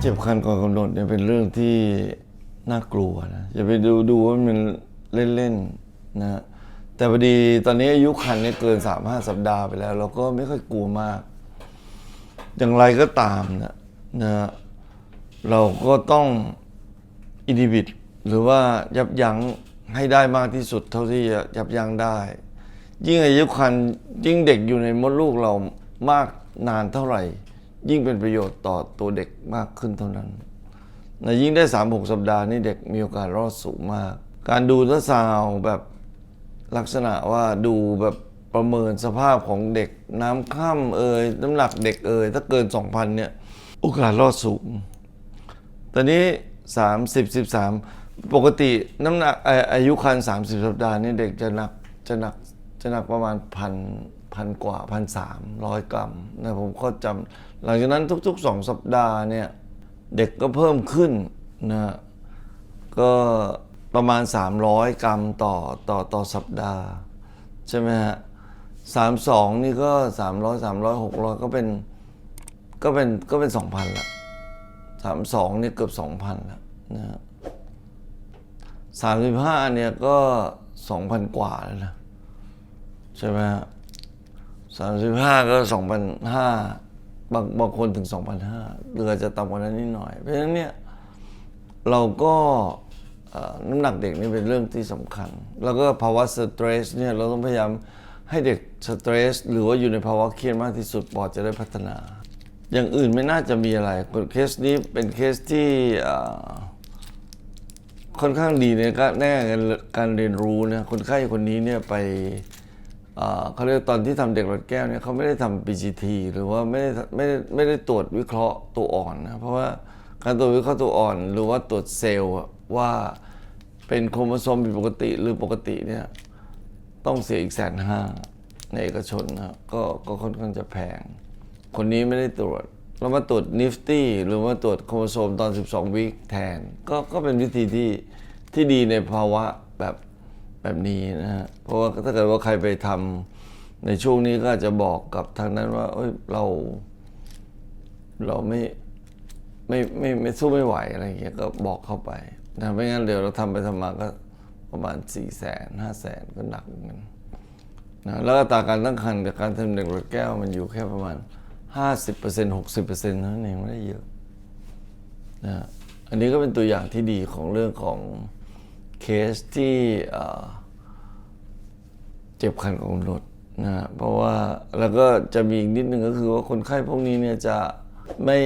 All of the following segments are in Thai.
เจ็บคันก่อนกำหนดเนี่ยเป็นเรื่องที่น่ากลัวนะอย่าไปดูดูว่ามันเล่นๆนะแต่พอดีตอนนี้อายุคันเนี่ยเกินสามห้าสัปดาห์ไปแล้ว เราก็ไม่ค่อยกลัวมาก อย่างไรก็ตามนะนะเราก็ต้องอินดิบิตหรือว่ายับยั้งให้ได้มากที่สุดเท่าที่จะยับยั้งได้ ยิ่งอายุคันยิ่งเด็กอยู่ในมดลูกเรามากนานเท่าไหร่ ยิ่งเป็นประโยชน์ต่อตัวเด็กมากขึ้นเท่านั้นนะยิ่งได้สามหกสัปดาห์นี่เด็กมีโอกาสรอดสูงมาก การดูทัศาวแบบลักษณะว่าดูแบบประเมินสภาพของเด็กน้ำค่ำเอ่ยน้ำหนักเด็กเอ่ยถ้าเกิน 2,000เนี่ยโอกาสรอดสูง ตอนนี้สามสิบสิบสามปกติน้ำหนักออายุคันสามสิบสัปดาห์นี่เด็กจะหนักจะหนัก จะหนักประมาณพันพันกว่าพันสามร้อยกรัมนะผมก็จำหลังจากนั้นทุกๆสองสัปดาห์เนี่ยเด็กก็เพิ่มขึ้นนะก็ประมาณ 300 กรัมต่อต่อต่อสัปดาห์ ใช่ไหมฮะสามสองนี่ก็สามร้อยสามร้อยหกร้อยก็เป็นก็เป็นก็เป็นสองพันละสามสองนี่เกือบสองพันแล้วนะสามสิบห้าเนี่ยก็สองพันกว่าแล้วนะ ใช่ไหมฮะสามสิบห้าก็สองพันห้าบางบางคนถึงสองพันห้าเรือจะต่ำกว่านั้นนิดหน่อย เพราะฉะนั้นเนี่ยเราก็น้ำหนักเด็กนี่เป็นเรื่องที่สำคัญ แล้วก็ภาวะสเตรสเนี่ยเราต้องพยายามให้เด็กสเตรสหรือว่าอยู่ในภาวะเครียดมากที่สุดปอดจะได้พัฒนา อย่างอื่นไม่น่าจะมีอะไรเคสนี้เป็นเคสที่ค่อนข้างดีในการแน่การเรียนรู้นะคนไข้คนนี้เนี่ยไป เขาเรียกตอนที่ทำเด็กหลอดแก้วเนี่ยเขาไม่ได้ทำ PGT หรือว่าไม่ได้ไม่ได้ไม่ได้ตรวจวิเคราะห์ตัวอ่อนนะเพราะว่าการตรวจวิเคราะห์ตัวอ่อน หรือว่าตรวจเซลล์ว่าเป็นโครโมโซมผิดปกติหรือปกติเนี่ยต้องเสียอีกแสนห้าในเอกชนนะก็ก็ค่อนข้างจะแพง คนนี้ไม่ได้ตรวจเรามาตรวจนิฟตี้หรือว่าตรวจโครโมโซมตอน 12 วิคแทน ก็ก็เป็นวิธีที่ที่ดีในภาวะแบบ แบบนี้นะฮะเพราะว่าถ้าเกิดว่าใครไปทำในช่วงนี้ก็อาจจะบอกกับทางนั้นว่าเอ้ยเรา เราไม่ไม่ไม่ไม่สู้ไม่ไหวอะไรอย่างเงี้ยก็บอกเข้าไปนะไม่งั้นเดี๋ยวเราทำไปทำมาก็ประมาณ4ี่แสนห้าแสนก็หนักเหมือนกันนะแล้วอัตาการตั้งครรภ์กับการทำเด็กหลอดแก้วมันอยู่แค่ประมาณ 50% 60%เท่านั้นเองไม่ได้เยอะนะอันนี้ก็เป็นตัวอย่างที่ดีของเรื่องของ เคสที่เจ็บคันของกำหนะเพราะว่าแล้วก็จะมีอีกนิดนึงก็คือว่าคนไข้พวกนี้เนี่ยจะไม่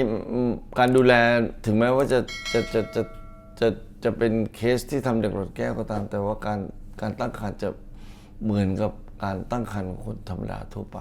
การดูแลถึงแม้ว่าจะจะจะจะจะจะเป็นเคสที่ทำเด็กหลอดแก้วก็ตาม แต่ว่าการการตั้งครรภ์จะเหมือนกับการตั้งครรภ์ของคนธรรมดาทั่วไป